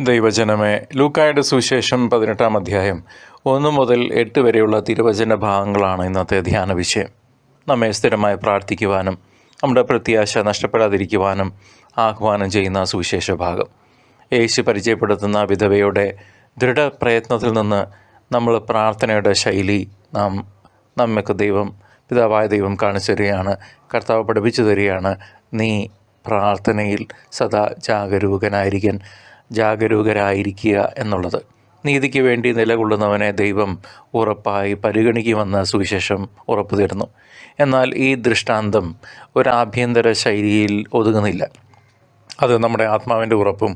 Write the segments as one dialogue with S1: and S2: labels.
S1: ദൈവജനമേ ലൂക്കായുടെ സുവിശേഷം പതിനെട്ടാം അധ്യായം ഒന്ന് മുതൽ എട്ട് വരെയുള്ള തിരുവചന ഭാഗങ്ങളാണ് ഇന്നത്തെ ധ്യാന വിഷയം. നമ്മെ സ്ഥിരമായി പ്രാർത്ഥിക്കുവാനും നമ്മുടെ പ്രത്യാശ നഷ്ടപ്പെടാതിരിക്കുവാനും ആഹ്വാനം ചെയ്യുന്ന സുവിശേഷ ഭാഗം. യേശു പരിചയപ്പെടുത്തുന്ന വിധവയുടെ ദൃഢപ്രയത്നത്തിൽ നിന്ന് നമ്മൾ പ്രാർത്ഥനയുടെ ശൈലി നാം നമ്മൾക്ക് ദൈവം പിതാവായ ദൈവം കാണിച്ചു തരികയാണ് കർത്താവ് പഠിപ്പിച്ചു തരികയാണ്. നീ പ്രാർത്ഥനയിൽ സദാ ജാഗരൂകനായിരിക്കാൻ. ജാഗരൂകരായിരിക്കുക എന്നുള്ളത്. നീതിക്ക് വേണ്ടി നിലകൊള്ളുന്നവനെ ദൈവം ഉറപ്പായി പരിഗണിക്കുമെന്ന് സുവിശേഷം ഉറപ്പു തരുന്നു. എന്നാൽ ഈ ദൃഷ്ടാന്തം ഒരാഭ്യന്തര ശൈലിയിൽ ഒതുങ്ങുന്നില്ല. അത് നമ്മുടെ ആത്മാവിന്റെ ഉറപ്പും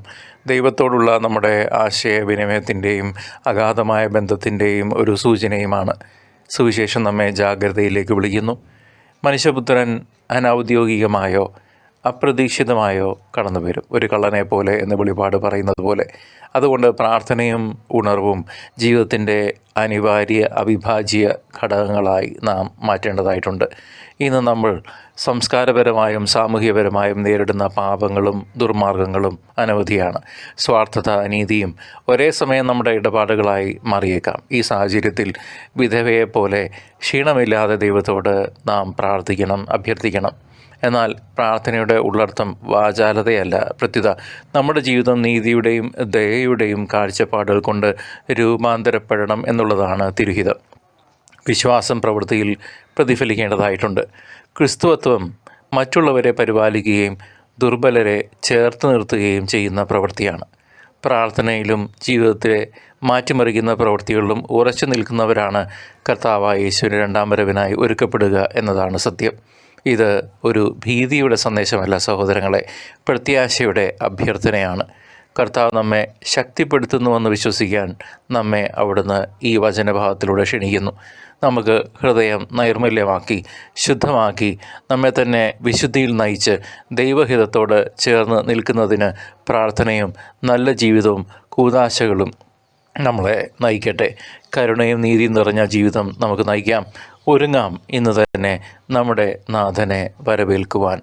S1: ദൈവത്തോടുള്ള നമ്മുടെ ആശയവിനിമയത്തിന്റെയും അഗാധമായ ബന്ധത്തിന്റെയും ഒരു സൂചനയുമാണ്. സുവിശേഷം നമ്മെ ജാഗ്രതയിലേക്ക് വിളിക്കുന്നു. മനുഷ്യപുത്രൻ അനൗദ്യോഗികമായോ അപ്രതീക്ഷിതമായോ കടന്നു വരും ഒരു കള്ളനെ പോലെ എന്ന് വെളിപാട് പറയുന്നത് പോലെ. അതുകൊണ്ട് പ്രാർത്ഥനയും ഉണർവും ജീവിതത്തിന്റെ അനിവാര്യ അവിഭാജ്യ ഘടകങ്ങളായി നാം മാറ്റേണ്ടതായിട്ടുണ്ട്. ഇന്ന് നമ്മൾ സംസ്കാരപരമായും സാമൂഹ്യപരമായും നേരിടുന്ന പാപങ്ങളും ദുർമാർഗങ്ങളും അനവധിയാണ്. സ്വാർത്ഥത അനീതിയും ഒരേ സമയം നമ്മുടെ ഇടപാടുകളായി മാറിയേക്കാം. ഈ സാഹചര്യത്തിൽ വിധവയെപ്പോലെ ക്ഷീണമില്ലാതെ ദൈവത്തോട് നാം പ്രാർത്ഥിക്കണം അഭ്യർത്ഥിക്കണം. എന്നാൽ പ്രാർത്ഥനയുടെ ഉള്ളർത്ഥം വാചാലതയല്ല. പ്രത്യുത നമ്മുടെ ജീവിതം നീതിയുടെയും ദയയുടെയും കാഴ്ചപ്പാടുകൾ കൊണ്ട് രൂപാന്തരപ്പെടണം എന്നുള്ളതാണ് തിരുഹിതം. വിശ്വാസം പ്രവൃത്തിയിൽ പ്രതിഫലിക്കേണ്ടതായിട്ടുണ്ട്. ക്രിസ്തുവത്വം മറ്റുള്ളവരെ പരിപാലിക്കുകയും ദുർബലരെ ചേർത്ത് നിർത്തുകയും ചെയ്യുന്ന പ്രവൃത്തിയാണ്. പ്രാർത്ഥനയിലും ജീവിതത്തെ മാറ്റിമറിക്കുന്ന പ്രവൃത്തികളിലും ഉറച്ചു നിൽക്കുന്നവരാണ് കർത്താവായ യേശുവിന്റെ രണ്ടാം വരവിനായി ഒരുക്കപ്പെടുക എന്നതാണ് സത്യം. ഇത് ഒരു ഭീതിയുടെ സന്ദേശമല്ല സഹോദരങ്ങളെ. പ്രത്യാശയുടെ അഭ്യർത്ഥനയാണ്. കർത്താവ് നമ്മെ ശക്തിപ്പെടുത്തുന്നുവെന്ന് വിശ്വസിക്കാൻ നമ്മെ അവിടുന്ന് ഈ വചനഭാഗത്തിലൂടെ ക്ഷണിക്കുന്നു. നമുക്ക് ഹൃദയം നൈർമല്യമാക്കി ശുദ്ധമാക്കി നമ്മെ തന്നെ വിശുദ്ധിയിൽ നയിച്ച് ദൈവഹിതത്തോട് ചേർന്ന് നിൽക്കുന്നതിന് പ്രാർത്ഥനയും നല്ല ജീവിതവും കൂതാശകളും നമ്മളെ നയിക്കട്ടെ. കരുണയും നീതിയും നിറഞ്ഞ ജീവിതം നമുക്ക് നയിക്കാം. ഒരുങ്ങാം ഇന്ന് തന്നെ നമ്മുടെ നാഥനെ വരവേൽക്കുവാൻ